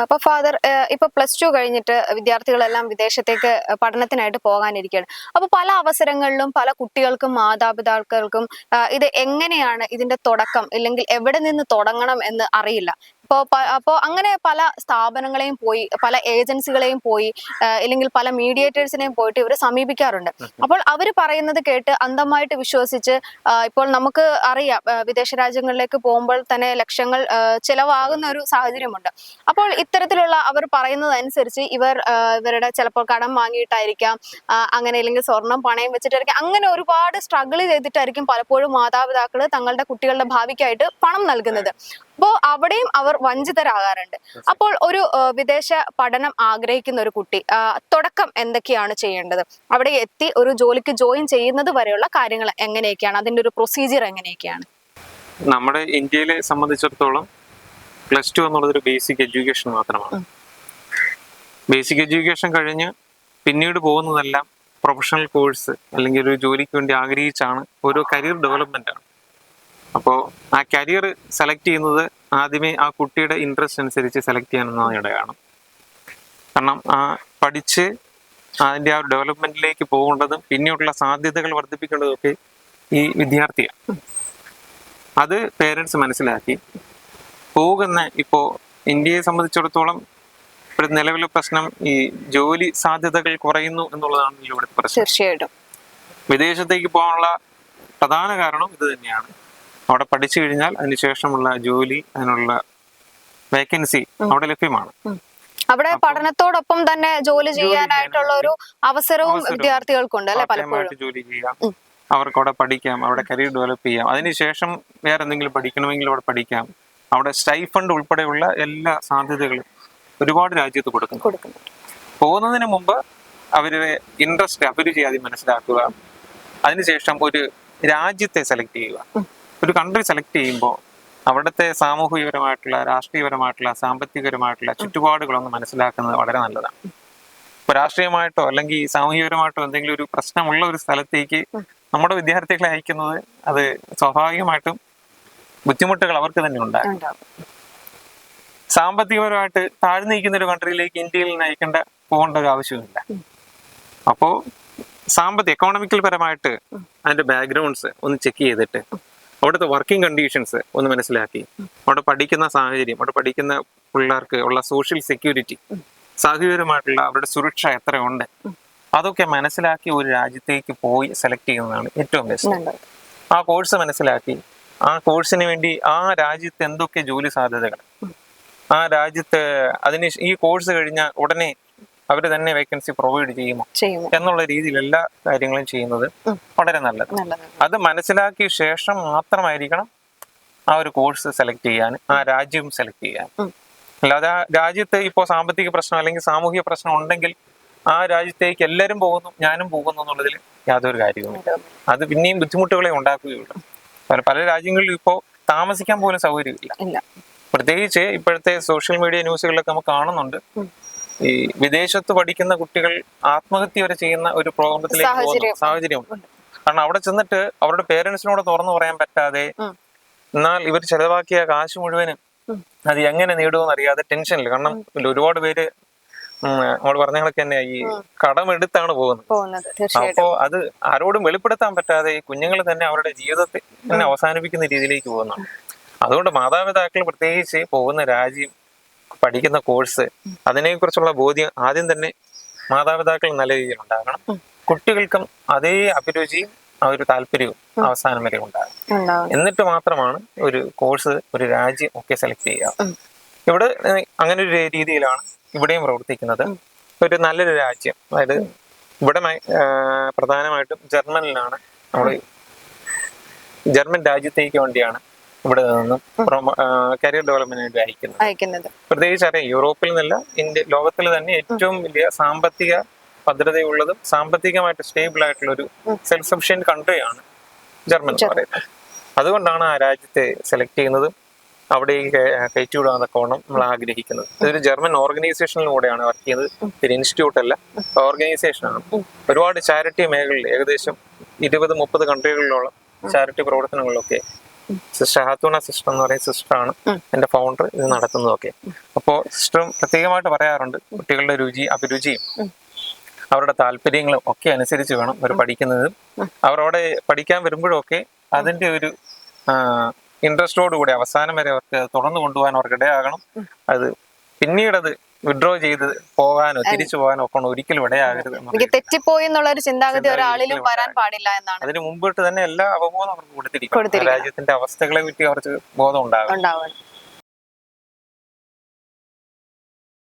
അപ്പൊ ഫാദർ ഇപ്പൊ plus two കഴിഞ്ഞിട്ട് വിദ്യാർത്ഥികളെല്ലാം വിദേശത്തേക്ക് പഠനത്തിനായിട്ട് പോകാനിരിക്കുകയാണ്. അപ്പൊ പല അവസരങ്ങളിലും പല കുട്ടികൾക്കും മാതാപിതാക്കൾക്കും ഇത് എങ്ങനെയാണ് ഇതിന്റെ തുടക്കം? ഇല്ലെങ്കിൽ എവിടെ നിന്ന് തുടങ്ങണം എന്ന് അറിയില്ല. അപ്പോൾ അപ്പോൾ അങ്ങനെ പല സ്ഥാപനങ്ങളെയും പോയി പല ഏജൻസികളെയും പോയി അല്ലെങ്കിൽ പല മീഡിയേറ്റേഴ്സിനെയും പോയിട്ട് ഇവർ സമീപിക്കാറുണ്ട്. അപ്പോൾ അവർ പറയുന്നത് കേട്ട് അന്ധമായിട്ട് വിശ്വസിച്ച് ഇപ്പോൾ നമുക്ക് അറിയാം വിദേശ രാജ്യങ്ങളിലേക്ക് പോകുമ്പോൾ തന്നെ ലക്ഷങ്ങൾ ചിലവാകുന്ന ഒരു സാഹചര്യമുണ്ട്. അപ്പോൾ ഇത്തരത്തിലുള്ള അവർ പറയുന്നത് അനുസരിച്ച് ഇവർ ഇവരുടെ ചിലപ്പോൾ കടം വാങ്ങിയിട്ടായിരിക്കാം അങ്ങനെ അല്ലെങ്കിൽ സ്വർണം പണയം വെച്ചിട്ടായിരിക്കാം അങ്ങനെ ഒരുപാട് സ്ട്രഗിൾ ചെയ്തിട്ടായിരിക്കും പലപ്പോഴും മാതാപിതാക്കൾ തങ്ങളുടെ കുട്ടികളുടെ ഭാവിക്കായിട്ട് പണം നൽകുന്നത്. അപ്പോൾ അവിടെയും അവർ വഞ്ചിതരാകാറുണ്ട്. അപ്പോൾ ഒരു വിദേശ പഠനം ആഗ്രഹിക്കുന്ന ഒരു കുട്ടി തുടക്കം എന്തൊക്കെയാണ് ചെയ്യേണ്ടത്? അവിടെ എത്തി ഒരു ജോലിക്ക് ജോയിൻ ചെയ്യുന്നത് വരെയുള്ള കാര്യങ്ങൾ എങ്ങനെയൊക്കെയാണ്? അതിന്റെ ഒരു പ്രൊസീജിയർ എങ്ങനെയൊക്കെയാണ്? നമ്മുടെ ഇന്ത്യയിലെ സംബന്ധിച്ചിടത്തോളം പ്ലസ് ടു എന്നുള്ളത് ഒരു ബേസിക് എഡ്യൂക്കേഷൻ മാത്രമാണ്. ബേസിക് എഡ്യൂക്കേഷൻ കഴിഞ്ഞ് പിന്നീട് പോകുന്നതെല്ലാം പ്രൊഫഷണൽ കോഴ്സ് അല്ലെങ്കിൽ ഒരു ജോലിക്ക് വേണ്ടി ആഗ്രഹിച്ചാണ് ഓരോ കരിയർ ഡെവലപ്മെന്റ് ആണ് അപ്പോൾ ആ കരിയർ സെലക്ട് ചെയ്യുന്നത് ആദ്യമേ ആ കുട്ടിയുടെ ഇൻട്രസ്റ്റ് അനുസരിച്ച് സെലക്ട് ചെയ്യാനെന്ന ഇടയാണ് കാരണം ആ പഠിച്ച് അതിന്റെ ആ ഡെവലപ്മെന്റിലേക്ക് പോകേണ്ടതും പിന്നെയുള്ള സാധ്യതകൾ വർദ്ധിപ്പിക്കേണ്ടതും ഒക്കെ ഈ വിദ്യാർത്ഥിയാണ്. അത് പേരൻസ് മനസ്സിലാക്കി. പോകുന്ന ഇപ്പോൾ ഇന്ത്യയെ സംബന്ധിച്ചിടത്തോളം ഒരു നിലവിലെ പ്രശ്നം ഈ ജോലി സാധ്യതകൾ കുറയുന്നു എന്നുള്ളതാണ് ഇവിടുത്തെ പ്രശ്നം. തീർച്ചയായിട്ടും. വിദേശത്തേക്ക് പോകാനുള്ള പ്രധാന കാരണം ഇത് തന്നെയാണ്. അവിടെ പഠിച്ചു കഴിഞ്ഞാൽ അതിനുശേഷമുള്ള ജോലി അതിനുള്ള വേക്കൻസി അവിടെ ലഭ്യമാണ്. അവിടെ പഠനത്തോടൊപ്പം തന്നെ ജോലി ചെയ്യാനായിട്ടുള്ള ഒരു അവസരവും. വിദ്യാർത്ഥികൾക്കുണ്ട് അല്ലെ പലപ്പോഴും? ജോലി ചെയ്യാം. അവർക്ക് അവിടെ പഠിക്കാം അവിടെ കരിയർ ഡെവലപ്പ് ചെയ്യാം. അതിനുശേഷം വേറെ എന്തെങ്കിലും പഠിക്കണമെങ്കിൽ അവിടെ പഠിക്കാം. അവിടെ സ്റ്റൈഫണ്ട് ഉൾപ്പെടെയുള്ള എല്ലാ സാധ്യതകളും ഒരുപാട് രാജ്യത്ത് കൊടുക്കുന്നു പോകുന്നതിന് മുമ്പ് അവരുടെ ഇൻട്രസ്റ്റ് അഭിരുചി ആദ്യം മനസ്സിലാക്കുക. അതിനുശേഷം ഒരു രാജ്യത്തെ സെലക്ട് ചെയ്യുക. ഒരു കൺട്രി സെലക്ട് ചെയ്യുമ്പോൾ അവിടുത്തെ സാമൂഹികപരമായിട്ടുള്ള രാഷ്ട്രീയപരമായിട്ടുള്ള സാമ്പത്തികപരമായിട്ടുള്ള ചുറ്റുപാടുകളൊന്ന് മനസ്സിലാക്കുന്നത് വളരെ നല്ലതാണ് ഇപ്പൊ രാഷ്ട്രീയമായിട്ടോ അല്ലെങ്കിൽ സാമൂഹികപരമായിട്ടോ എന്തെങ്കിലും ഒരു പ്രശ്നമുള്ള ഒരു സ്ഥലത്തേക്ക് നമ്മുടെ വിദ്യാർത്ഥികളെ അയക്കുന്നത് അത് സ്വാഭാവികമായിട്ടും ബുദ്ധിമുട്ടുകൾ അവർക്ക് തന്നെ ഉണ്ടാകും. സാമ്പത്തികപരമായിട്ട് താഴ്ന്നു നിൽക്കുന്ന ഒരു കൺട്രിയിലേക്ക് ഇന്ത്യയിൽ നിന്ന് അയക്കേണ്ട പോകേണ്ട ഒരു ആവശ്യമില്ല അപ്പോ സാമ്പത്തിക എക്കോണമിക്കൽ പരമായിട്ട് അതിന്റെ ബാക്ക്ഗ്രൗണ്ട്സ് ഒന്ന് ചെക്ക് ചെയ്തിട്ട് അവിടുത്തെ വർക്കിംഗ് കണ്ടീഷൻസ് ഒന്ന് മനസ്സിലാക്കി. അവിടെ പഠിക്കുന്ന സാഹചര്യം അവിടെ പഠിക്കുന്ന പിള്ളേർക്ക് ഉള്ള സോഷ്യൽ സെക്യൂരിറ്റി സാഹചര്യമായിട്ടുള്ള അവരുടെ സുരക്ഷ എത്രയുണ്ട്? അതൊക്കെ മനസ്സിലാക്കി ഒരു രാജ്യത്തേക്ക് പോയി സെലക്ട് ചെയ്യുന്നതാണ് ഏറ്റവും ബെസ്റ്റ് ആ കോഴ്സ് മനസ്സിലാക്കി. ആ കോഴ്സിന് വേണ്ടി ആ രാജ്യത്ത് എന്തൊക്കെ ജോലി സാധ്യതകൾ? ആ രാജ്യത്ത് അതിന് ഈ കോഴ്സ് കഴിഞ്ഞ ഉടനെ അവർ തന്നെ വേക്കൻസി പ്രൊവൈഡ് ചെയ്യുമോ? എന്നുള്ള രീതിയിൽ എല്ലാ കാര്യങ്ങളും ചെയ്യുന്നത്. വളരെ നല്ലത്. അത് മനസ്സിലാക്കിയ ശേഷം മാത്രമായിരിക്കണം ആ ഒരു കോഴ്സ് സെലക്ട് ചെയ്യാൻ ആ രാജ്യം സെലക്ട് ചെയ്യാൻ. അല്ലാതെ ആ രാജ്യത്ത് ഇപ്പോൾ സാമ്പത്തിക പ്രശ്നം അല്ലെങ്കിൽ സാമൂഹിക പ്രശ്നം ഉണ്ടെങ്കിൽ ആ രാജ്യത്തേക്ക് എല്ലാവരും പോകുന്നു ഞാനും പോകുന്നു എന്നുള്ളതിൽ യാതൊരു കാര്യവുമില്ല. അത് പിന്നെയും ബുദ്ധിമുട്ടുകളെ ഉണ്ടാക്കുകയുള്ളൂ. പല- പല രാജ്യങ്ങളിലും ഇപ്പോൾ താമസിക്കാൻ പോലും സൗകര്യമില്ല. പ്രത്യേകിച്ച് ഇപ്പോഴത്തെ സോഷ്യൽ മീഡിയ ന്യൂസുകളിലൊക്കെ നമുക്ക് കാണുന്നുണ്ട്. ഈ വിദേശത്ത് പഠിക്കുന്ന കുട്ടികൾ ആത്മഹത്യ വരെ ചെയ്യുന്ന ഒരു പ്രോഗ്രാമത്തിലേക്ക് പോകുന്ന സാഹചര്യം. കാരണം അവിടെ ചെന്നിട്ട് അവരുടെ പേരൻസിനോട് തുറന്നു പറയാൻ പറ്റാതെ എന്നാൽ ഇവർ ചെലവാക്കിയ കാശ് മുഴുവനും. അത് എങ്ങനെ നേടുമെന്ന് അറിയാതെ ടെൻഷനിൽ. കാരണം ഒരുപാട് പേര് നമ്മൾ പറഞ്ഞ കണക്ക് തന്നെ ഈ കടമെടുത്താണ് പോകുന്നത്. പോകുന്നത് അപ്പോ അത് ആരോടും വെളിപ്പെടുത്താൻ പറ്റാതെ ഈ കുഞ്ഞുങ്ങൾ തന്നെ അവരുടെ ജീവിതത്തെ തന്നെ അവസാനിപ്പിക്കുന്ന രീതിയിലേക്ക് പോകുന്നുണ്ട് അതുകൊണ്ട് മാതാപിതാക്കൾ പ്രത്യേകിച്ച് പോകുന്ന രാജ്യം പഠിക്കുന്ന കോഴ്സ് അതിനെക്കുറിച്ചുള്ള ബോധ്യം ആദ്യം തന്നെ മാതാപിതാക്കൾ നല്ല രീതിയിൽ ഉണ്ടാകണം. കുട്ടികൾക്കും അതേ അഭിരുചിയും ആ ഒരു താല്പര്യവും അവസാനം വരെ ഉണ്ടാകും എന്നിട്ട് മാത്രമാണ് ഒരു കോഴ്സ് ഒരു രാജ്യം ഒക്കെ സെലക്ട് ചെയ്യുക. ഇവിടെ അങ്ങനെ ഒരു രീതിയിലാണ് ഇവിടെയും പ്രവർത്തിക്കുന്നത്. ഒരു നല്ലൊരു രാജ്യം. അതായത് ഇവിടെ പ്രധാനമായിട്ടും ജർമ്മനിലാണ് നമ്മൾ ജർമ്മൻ രാജ്യത്തേക്ക് വേണ്ടിയാണ് ഇവിടെ നിന്നും കരിയർ ഡെവലപ്മെന്റിന് വേണ്ടി അയക്കുന്നത്. അയക്കുന്നത്. പ്രത്യേകിച്ച് അറിയാം യൂറോപ്പിൽ നിന്നല്ല ഇന്ത്യ ലോകത്തിൽ തന്നെ ഏറ്റവും വലിയ സാമ്പത്തിക ഭദ്രതയുള്ളതും സാമ്പത്തികമായിട്ട് സ്റ്റേബിൾ ആയിട്ടുള്ള ഒരു സെൽഫ് സഫിഷ്യന്റ് കൺട്രിയാണ് ജർമ്മൻ എന്ന് പറയുന്നത്. അതുകൊണ്ടാണ് ആ രാജ്യത്തെ സെലക്ട് ചെയ്യുന്നതും അവിടേക്ക് കയ- കയറ്റിവിടാന്നൊക്കെ ഓണം നമ്മൾ ആഗ്രഹിക്കുന്നത്. ഇതൊരു ജർമ്മൻ ഓർഗനൈസേഷനിലൂടെയാണ് വർക്ക് ചെയ്യുന്നത്. ഒരു ഇൻസ്റ്റിറ്റ്യൂട്ട് അല്ല ഓർഗനൈസേഷൻ ആണ്. ഒരുപാട് ചാരിറ്റി മേഖലയിൽ ഏകദേശം ഇരുപത് മുപ്പത് കൺട്രികളിലോളം ചാരിറ്റി പ്രവർത്തനങ്ങളിലൊക്കെ സിസ്റ്റർ ഹാത്തൂണ സിസ്റ്റർ എന്ന് പറയുന്ന സിസ്റ്ററാണ്. എന്റെ ഫൗണ്ടർ ഇത് നടത്തുന്നതൊക്കെ. അപ്പോൾ സിസ്റ്ററും പ്രത്യേകമായിട്ട് പറയാറുണ്ട് കുട്ടികളുടെ രുചി അഭിരുചിയും അവരുടെ താല്പര്യങ്ങളും ഒക്കെ അനുസരിച്ച് വേണം അവർ പഠിക്കുന്നതും. അവരവിടെ പഠിക്കാൻ വരുമ്പോഴൊക്കെ അതിന്റെ ഒരു ഇൻട്രസ്റ്റോടുകൂടി അവസാനം വരെ അവർക്ക് തുടർന്ന് കൊണ്ടുപോകാൻ അവർക്ക് ഇടയാകണം അത് പിന്നീടത് അത് വിഡ്രോ ചെയ്ത് പോകാനോ തിരിച്ചു പോകാനോ ഒക്കെ ഒരിക്കലും ഇടയാകരുത് എനിക്ക് തെറ്റിപ്പോയി എന്നുള്ള ഒരു ചിന്താഗതി ഒരാളിലും വരാൻ പാടില്ല എന്നാണ്. അതിന് മുമ്പിട്ട് തന്നെ എല്ലാ അവബോധം അവർക്ക് കൊടുത്തിരിക്കും. രാജ്യത്തിന്റെ അവസ്ഥകളെ പറ്റി അവർക്ക് ബോധം ഉണ്ടാകും